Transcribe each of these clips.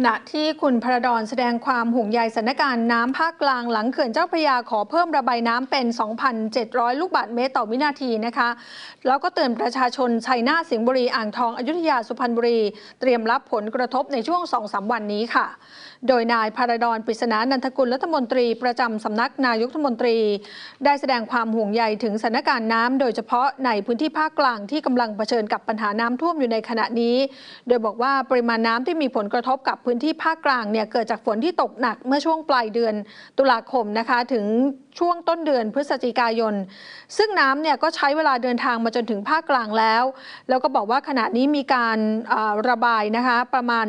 ขณะที่คุณพระดอนแสดงความห่วงใยสถานการณ์น้ำภาคกลางหลังเขื่อนเจ้าพระยาขอเพิ่มระบายน้ำเป็น 2,700 ลูกบาศก์เมตรต่อวินาทีนะคะ แล้วก็เตือนประชาชนชัยนาทสิงห์บุรีอ่างทองอยุธยาสุพรรณบุรี เตรียมรับผลกระทบในช่วง 2-3 วันนี้ค่ะ โดยนายพระดอนปริศนานันทกุลรัฐมนตรีประจำสำนักนายกรัฐมนตรี ได้แสดงความห่วงใยถึงสถานการณ์น้ำโดยเฉพาะในพื้นที่ภาคกลางที่กำลังเผชิญกับปัญหาน้ำท่วมอยู่ในขณะนี้ โดยบอกว่าปริมาณน้ำที่มีผลกระทบกับพื้นที่ภาคกลางเนี่ยเกิดจากฝนที่ตกหนักเมื่อช่วงปลายเดือนตุลาคมนะคะ ถึง ช่วงต้นเดือนพฤศจิกายน ซึ่งน้ำเนี่ยก็ใช้เวลาเดินทางมาจนถึงภาคกลางแล้ว แล้วก็บอกว่าขณะนี้มีการระบายนะคะประมาณ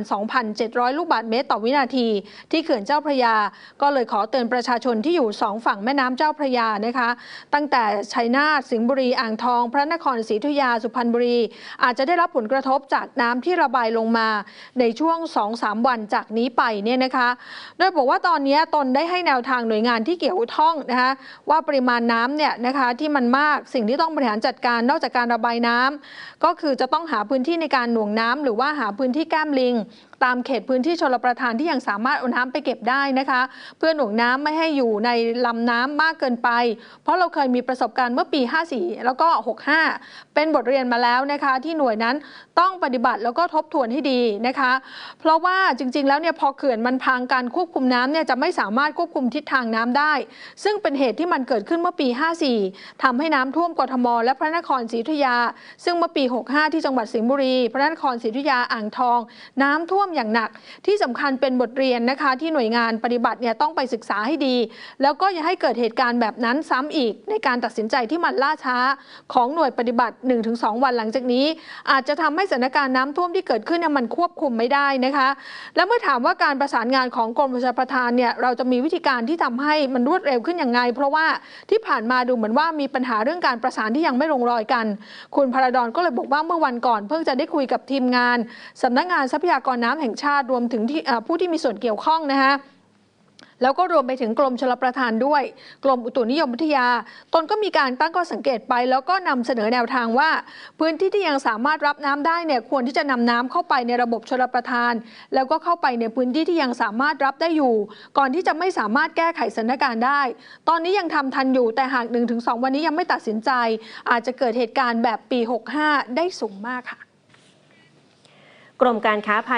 2,700 ลูกบาศก์เมตรต่อวินาที ที่เขื่อนเจ้าพระยา ก็เลยขอเตือนประชาชนที่อยู่สองฝั่งแม่น้ำเจ้าพระยานะคะ ตั้งแต่ชัยนาทสิงห์บุรีอ่างทอง พระนครศรีอยุธยาสุพรรณบุรี อาจจะได้รับผลกระทบจากน้ำที่ระบายลงมาในช่วง 2-3 วันจากนี้ไปเนี่ยนะคะ โดยบอกว่าตอนนี้ตนได้ให้แนวทางหน่วยงานที่เกี่ยวข้องนะคะว่าปริมาณน้ำเนี่ยนะคะที่มันมากสิ่งที่ต้องบริหารจัดการนอกจากการระบายน้ำก็คือจะต้องหาพื้นที่ในการหน่วงน้ำหรือว่าหาพื้นที่แก้มลิง ตามเขตพื้นที่ชลประทานที่ยังสามารถเอาน้ำไปเก็บได้นะคะ เพื่อหน่วงน้ำไม่ให้อยู่ในลำน้ำมากเกินไป เพราะเราเคยมีประสบการณ์เมื่อปี 54 แล้วก็ 65 เป็นบทเรียนมาแล้วนะคะที่หน่วยนั้นต้องปฏิบัติแล้วก็ทบทวนให้ดีนะคะ เพราะว่าจริง ๆ แล้วเนี่ยพอเขื่อนมันพังการควบคุมน้ำเนี่ยจะไม่สามารถควบคุมทิศทางน้ำได้ ซึ่งเป็นเหตุที่มันเกิดขึ้นเมื่อปี 54ทำให้น้ำท่วมกทม และพระนครศรีอยุธยา ซึ่งเมื่อปี 65 ที่จังหวัดสิงห์บุรี พระนครศรีอยุธยาอ่างทอง น้ำท่วมอย่างหนัก ที่สำคัญเป็นบทเรียนนะคะ ที่หน่วยงานปฏิบัติเนี่ยต้องไปศึกษาให้ดี แล้วก็อย่าให้เกิดเหตุการณ์แบบนั้นซ้ำอีก ในการตัดสินใจที่มันล่าช้าของหน่วยปฏิบัติ 1-2 วันหลังจากนี้ อาจจะทำให้สถานการณ์น้ำท่วมที่เกิดขึ้นเนี่ยมันควบคุมไม่ได้นะคะ แล้วเมื่อถามว่าการประสานงานของกรมชลประทานเนี่ยเราจะมีวิธีการที่ทำให้มันรวดเร็วขึ้นยังไง เพราะว่าที่ผ่านมาดูเหมือนว่ามีปัญหาเรื่องการประสานที่ยังไม่ลงรอยกัน คุณพระดอนก็เลยบอกว่าเมื่อวันก่อน เพิ่งจะได้คุยกับทีมงานสำนักงานทรัพยากรน้ำแห่งชาติรวมถึงที่ผู้ที่มีส่วนเกี่ยวข้องนะคะแล้วก็รวมไปถึงกรมชลประทานด้วย กรมอุตุนิยมวิทยา ตนก็มีการตั้งข้อสังเกตไป แล้วก็นำเสนอแนวทางว่า พื้นที่ที่ยังสามารถรับน้ำได้เนี่ยควรที่จะนำน้ำเข้าไปในระบบชลประทาน แล้วก็เข้าไปในพื้นที่ที่ยังสามารถรับได้อยู่ ก่อนที่จะไม่สามารถแก้ไขสถานการณ์ได้ ตอนนี้ยังทำทันอยู่แต่หาก 1-2 วันนี้ยังไม่ตัดสินใจ อาจจะเกิดเหตุการณ์แบบปี 65 ได้สูงมากค่ะ กรมการค้าภาย